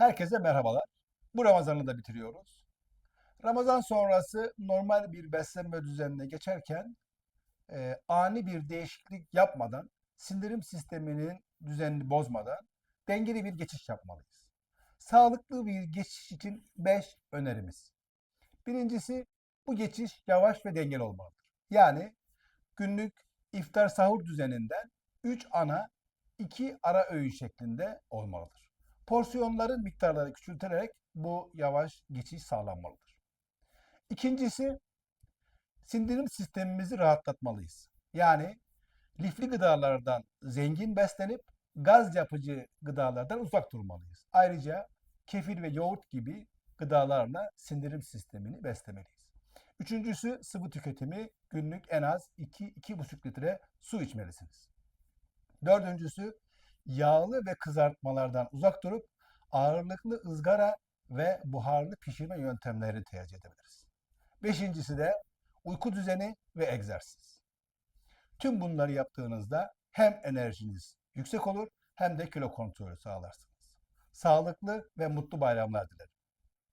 Herkese merhabalar. Bu Ramazan'ı da bitiriyoruz. Ramazan sonrası normal bir beslenme düzenine geçerken e, ani bir değişiklik yapmadan, sindirim sisteminin düzenini bozmadan dengeli bir geçiş yapmalıyız. Sağlıklı bir geçiş için 5 önerimiz. Birincisi bu geçiş yavaş ve dengeli olmalıdır. Yani günlük iftar sahur düzeninden 3 ana 2 ara öğün şeklinde olmalıdır. Porsiyonların miktarları küçülterek bu yavaş geçiş sağlanmalıdır. İkincisi sindirim sistemimizi rahatlatmalıyız. Yani lifli gıdalardan zengin beslenip gaz yapıcı gıdalardan uzak durmalıyız. Ayrıca kefir ve yoğurt gibi gıdalarla sindirim sistemini beslemeliyiz. Üçüncüsü sıvı tüketimi günlük en az 2-2,5 litre su içmelisiniz. Dördüncüsü yağlı ve kızartmalardan uzak durup ağırlıklı ızgara ve buharlı pişirme yöntemlerini tercih edebiliriz. Beşincisi de uyku düzeni ve egzersiz. Tüm bunları yaptığınızda hem enerjiniz yüksek olur hem de kilo kontrolü sağlarsınız. Sağlıklı ve mutlu bayramlar dilerim.